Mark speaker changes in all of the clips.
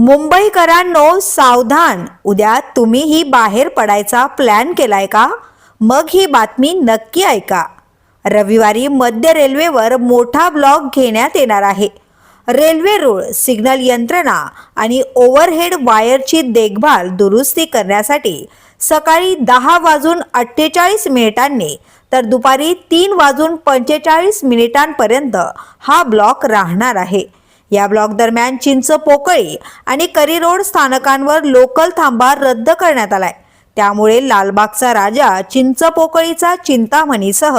Speaker 1: मुंबईकरांनो सावधान. उद्या तुम्हीही बाहेर पडायचा प्लॅन केलाय का? मग ही बातमी नक्की ऐका. रविवारी मध्य रेल्वेवर मोठा ब्लॉक घेण्यात येणार आहे. रेल्वे रूळ सिग्नल यंत्रणा आणि ओव्हरहेड वायरची देखभाल दुरुस्ती करण्यासाठी सकाळी दहा वाजून अठ्ठेचाळीस मिनिटांनी तर दुपारी तीन वाजून पंचेचाळीस मिनिटांपर्यंत हा ब्लॉक राहणार आहे. या ब्लॉक दरम्यान चिंच पोकळी आणि करी रोड स्थानकांवर लोकल थांबा रद्द करण्यात आलाय. त्यामुळे लालबागचा राजा चिंच पोकळीचा चिंतामणीसह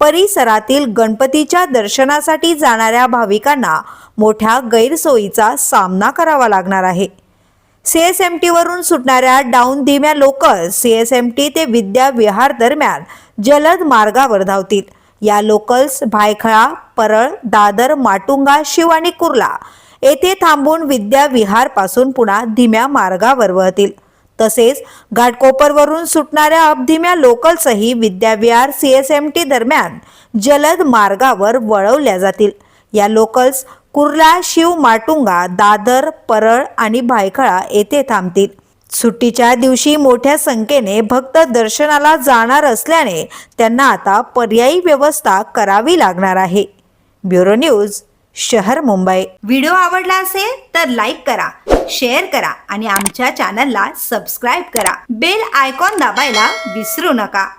Speaker 1: परिसरातील गणपतीच्या दर्शनासाठी जाणाऱ्या भाविकांना मोठ्या गैरसोयीचा सामना करावा लागणार आहे. सी एस एम टीवरून सुटणाऱ्या डाऊन धीम्या local C S M T ते विद्या विहार दरम्यान जलद मार्गावर धावतील. या लोकल्स भायखळा परळ दादर माटुंगा शिव आणि कुर्ला येथे थांबून विद्या विहारपासून पुन्हा धीम्या मार्गावर वळतील. तसेच घाटकोपरवरून सुटणाऱ्या अपधीम्या लोकल्सही Vidyavihar C S M T दरम्यान जलद मार्गावर वळवल्या जातील. या लोकल्स कुर्ला शिव माटुंगा दादर परळ आणि भायखळा येथे थांबतील. सुट्टीच्या दिवशी मोठ्या संख्येने भक्त दर्शनाला जाणार असल्याने त्यांना आता पर्यायी व्यवस्था करावी लागणार आहे. ब्युरो न्यूज शहर मुंबई. व्हिडिओ आवडला असेल तर लाईक करा शेअर करा आणि आमच्या चॅनलला सबस्क्राईब करा. बेल आयकॉन दाबायला विसरू नका.